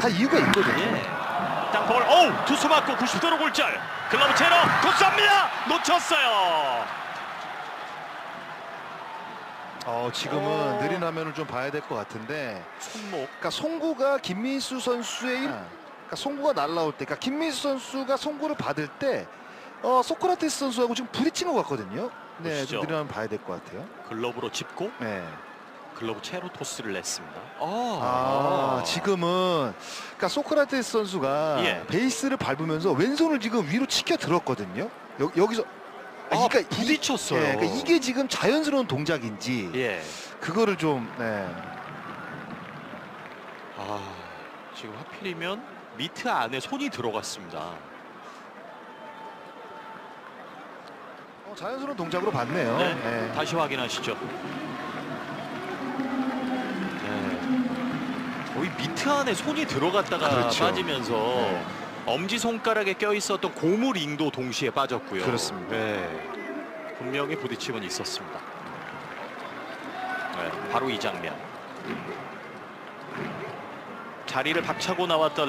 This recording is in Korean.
다 이유가 있거든요. 예. 땅볼 오 투수 맞고 90도로 골절. 글러브 채로 굿삽니다. 놓쳤어요. 어, 지금은 어. 느린 화면을 좀 봐야 될 것 같은데 손목. 그러니까 송구가 김민수 선수의 일- 그러니까 송구가 날라올 때, 그러니까 김민수 선수가 송구를 받을 때 어, 소크라테스 선수하고 지금 부딪힌 것 같거든요. 네, 보시죠. 좀 느린 화면 봐야 될 것 같아요. 글러브로 짚고 네. 글러브 채로 토스를 냈습니다. 아, 지금은 그러니까 소크라테스 선수가 예. 베이스를 밟으면서 왼손을 지금 위로 치켜 들었거든요. 여, 여기서 아, 아, 그러니까 이- 부딪혔어요. 예, 그러니까 이게 지금 자연스러운 동작인지 예. 그거를 좀 네. 아 지금 하필이면 미트 안에 손이 들어갔습니다. 어, 자연스러운 동작으로 봤네요. 네. 네. 다시 확인하시죠. 네. 거의 미트 안에 손이 들어갔다가 그렇죠. 빠지면서 네. 엄지 손가락에 껴 있었던 고무 링도 동시에 빠졌고요. 그렇습니다. 네. 분명히 부딪힘은 있었습니다. 네, 바로 이 장면. 자리를 박차고 나왔던 레